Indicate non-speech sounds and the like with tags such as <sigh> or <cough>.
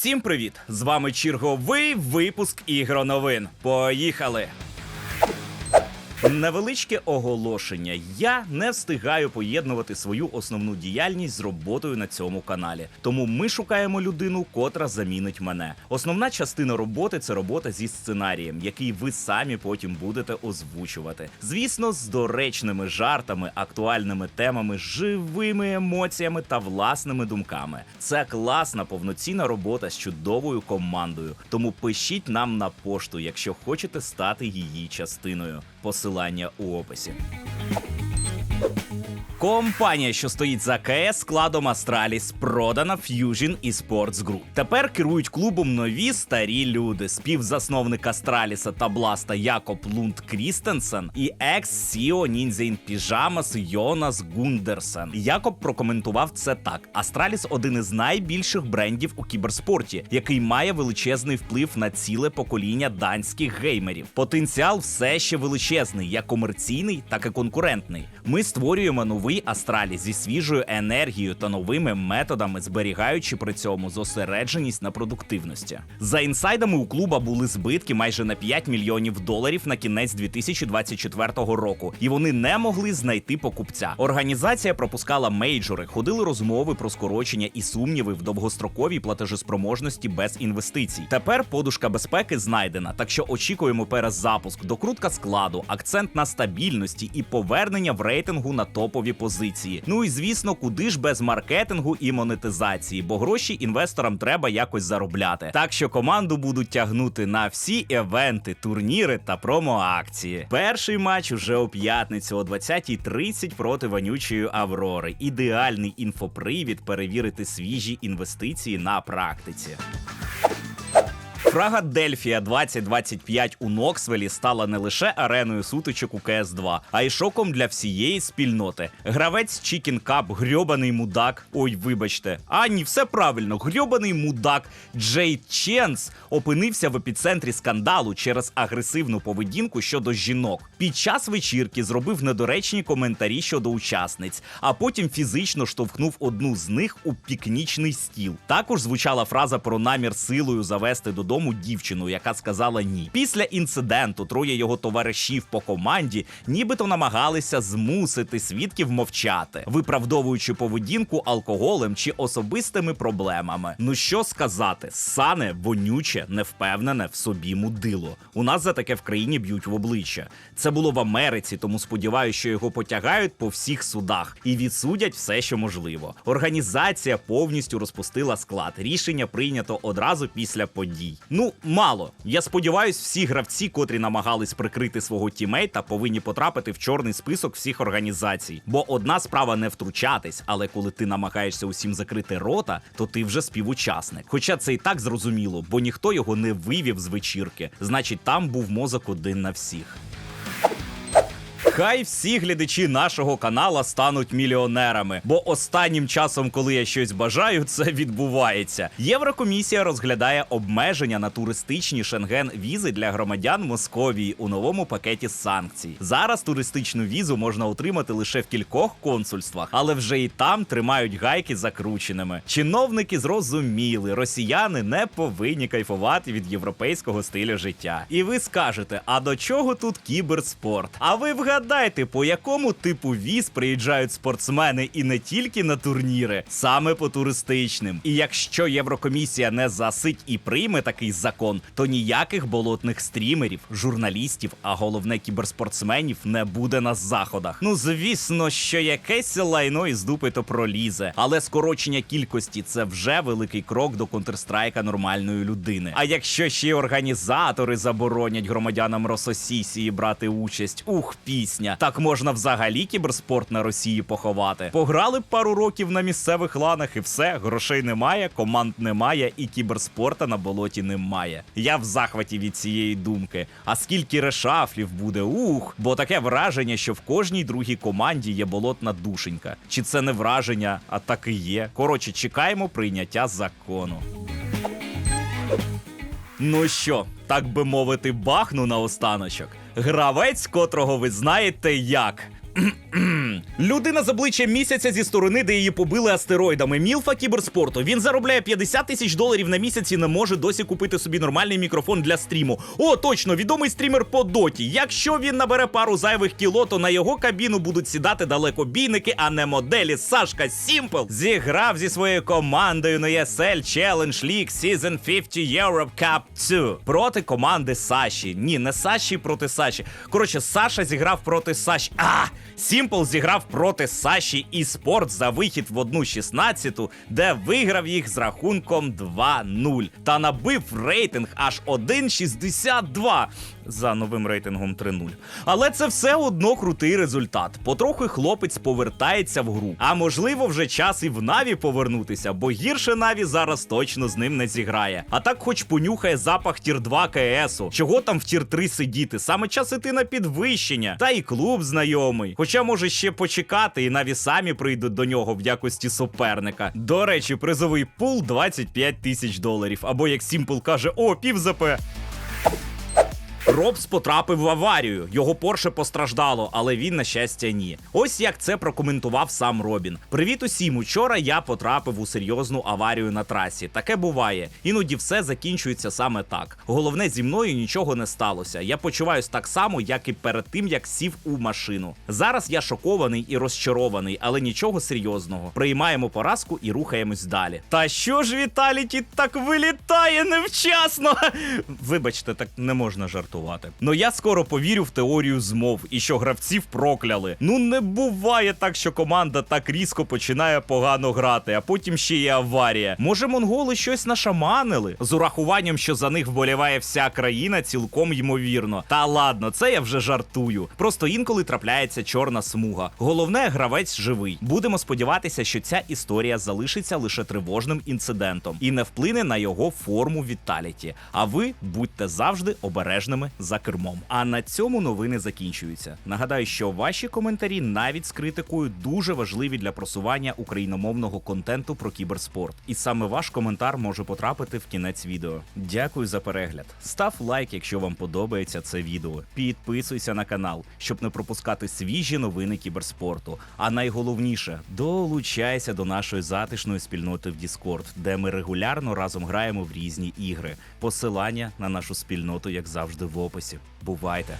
Всім привіт! З вами черговий випуск ігроновин. Поїхали! Невеличке оголошення. Я не встигаю поєднувати свою основну діяльність з роботою на цьому каналі. Тому ми шукаємо людину, котра замінить мене. Основна частина роботи це робота зі сценарієм, який ви самі потім будете озвучувати. Звісно, з доречними жартами, актуальними темами, живими емоціями та власними думками. Це класна повноцінна робота з чудовою командою. Тому пишіть нам на пошту, якщо хочете стати її частиною. Посилання у описі. Компанія, що стоїть за КС складом Астраліс, продана Fusion Esports Group. Тепер керують клубом нові старі люди. Співзасновник Астраліса та Бласта Якоб Лунд Крістенсен і екс-Сіо Ніндзейн Піжамас Йонас Гундерсен. Якоб прокоментував це так: Астраліс один із найбільших брендів у кіберспорті, який має величезний вплив на ціле покоління данських геймерів. Потенціал все ще величезний, як комерційний, так і конкурентний. Ми створюємо новий Астраліс зі свіжою енергією та новими методами, зберігаючи при цьому зосередженість на продуктивності. За інсайдами у клуба були збитки майже на 5 мільйонів доларів на кінець 2024 року, і вони не могли знайти покупця. Організація пропускала мейджори, ходили розмови про скорочення і сумніви в довгостроковій платежеспроможності без інвестицій. Тепер подушка безпеки знайдена, так що очікуємо перезапуск, докрутка складу, акцент на стабільності і повернення в рейтингу на топові позиції. Ну і звісно, куди ж без маркетингу і монетизації, бо гроші інвесторам треба якось заробляти. Так що команду будуть тягнути на всі евенти, турніри та промо-акції. Перший матч уже у п'ятницю о 20.30 проти вонючої Аврори. Ідеальний інфопривід перевірити свіжі інвестиції на практиці. Фрага Дельфія 2025 у Ноксвелі стала не лише ареною сутичок у КС 2 а й шоком для всієї спільноти. Гравець Chicken Cup, грьобаний мудак. Ой, вибачте. А ні, все правильно. Грьобаний мудак Джей Ченс опинився в епіцентрі скандалу через агресивну поведінку щодо жінок. Під час вечірки зробив недоречні коментарі щодо учасниць, а потім фізично штовхнув одну з них у пікнічний стіл. Також звучала фраза про намір силою завести додому дівчину, яка сказала ні. Після інциденту троє його товаришів по команді нібито намагалися змусити свідків мовчати, виправдовуючи поведінку алкоголем чи особистими проблемами. Ну що сказати, сане вонюче, невпевнене в собі мудило. У нас за таке в країні б'ють в обличчя. Це було в Америці, тому сподіваюся, що його потягають по всіх судах і відсудять все, що можливо. Організація повністю розпустила склад. Рішення прийнято одразу після подій. Ну, мало. Я сподіваюсь, всі гравці, котрі намагались прикрити свого тімейта, повинні потрапити в чорний список всіх організацій. Бо одна справа не втручатись, але коли ти намагаєшся усім закрити рота, то ти вже співучасник. Хоча це і так зрозуміло, бо ніхто його не вивів з вечірки. Значить, там був мозок один на всіх. Хай всі глядачі нашого канала стануть мільйонерами, бо останнім часом, коли я щось бажаю, це відбувається. Єврокомісія розглядає обмеження на туристичні шенген візи для громадян Московії у новому пакеті санкцій. Зараз туристичну візу можна отримати лише в кількох консульствах, але вже і там тримають гайки закрученими. Чиновники зрозуміли, росіяни не повинні кайфувати від європейського стилю життя. І ви скажете: а до чого тут кіберспорт? А ви вгадайте, по якому типу віз приїжджають спортсмени і не тільки на турніри, саме по туристичним. І якщо Єврокомісія не засить і прийме такий закон, то ніяких болотних стрімерів, журналістів, а головне кіберспортсменів не буде на заходах. Ну звісно, що якесь лайно із дупи то пролізе, але скорочення кількості це вже великий крок до контрстрайка нормальної людини. А якщо ще й організатори заборонять громадянам Рососісії брати участь, ух, пісня, так можна взагалі кіберспорт на Росії поховати. Пограли пару років на місцевих ланах, і все, грошей немає, команд немає, і кіберспорта на болоті немає. Я в захваті від цієї думки. А скільки решафлів буде, ух, бо таке враження, що в кожній другій команді є болотна душенька. Чи це не враження, а так і є. Коротше, чекаємо прийняття закону. Ну що, так би мовити, бахну на останочок. Гравець, котрого ви знаєте як. Людина з обличчям місяця зі сторони, де її побили астероїдами. Мілфа кіберспорту. Він заробляє 50 тисяч доларів на місяць і не може досі купити собі нормальний мікрофон для стріму. О, точно, відомий стрімер по доті. Якщо він набере пару зайвих кіло, то на його кабіну будуть сідати далекобійники, а не моделі. Сашка Сімпл зіграв зі своєю командою на ESL Challenge League Season 50 Europe Cup 2 проти команди Саші. Ні, не Саші проти Саші. Коротше, Саша зіграв проти Саші. А! Сімпл зіграв проти Саші і спорт за вихід в одну 16 де виграв їх з рахунком 2-0 та набив рейтинг аж 1,62 за новим рейтингом 3-0. Але це все одно крутий результат. Потрохи хлопець повертається в гру. А можливо, вже час і в Наві повернутися, бо гірше Наві зараз точно з ним не зіграє. А так, хоч понюхає запах тір 2 КСу. Чого там в тір 3 сидіти? Саме час іти на підвищення. Та і клуб знайомий. Хоча може ще почекати, і Наві самі прийдуть до нього в якості суперника. До речі, призовий пул 25 тисяч доларів. Або як Сімпл каже, о, пів ЗП. Робс потрапив в аварію. Його Порше постраждало, але він, на щастя, ні. Ось як це прокоментував сам Робін. Привіт усім. Учора я потрапив у серйозну аварію на трасі. Таке буває. Іноді все закінчується саме так. Головне, зі мною нічого не сталося. Я почуваюсь так само, як і перед тим, як сів у машину. Зараз я шокований і розчарований, але нічого серйозного. Приймаємо поразку і рухаємось далі. Та що ж Віталіті так вилітає невчасно? <laughs> Вибачте, так не можна жартувати. Ну я скоро повірю в теорію змов і що гравців прокляли. Ну не буває так, що команда так різко починає погано грати, а потім ще є аварія. Може, монголи щось нашаманили? З урахуванням, що за них вболіває вся країна, цілком ймовірно. Та ладно, це я вже жартую. Просто інколи трапляється чорна смуга. Головне, гравець живий. Будемо сподіватися, що ця історія залишиться лише тривожним інцидентом і не вплине на його форму Віталіті. А ви будьте завжди обережними за кермом. А на цьому новини закінчуються. Нагадаю, що ваші коментарі навіть з критикою дуже важливі для просування україномовного контенту про кіберспорт. І саме ваш коментар може потрапити в кінець відео. Дякую за перегляд. Став лайк, якщо вам подобається це відео. Підписуйся на канал, щоб не пропускати свіжі новини кіберспорту. А найголовніше долучайся до нашої затишної спільноти в Discord, де ми регулярно разом граємо в різні ігри. Посилання на нашу спільноту, як завжди, в описі. Бувайте!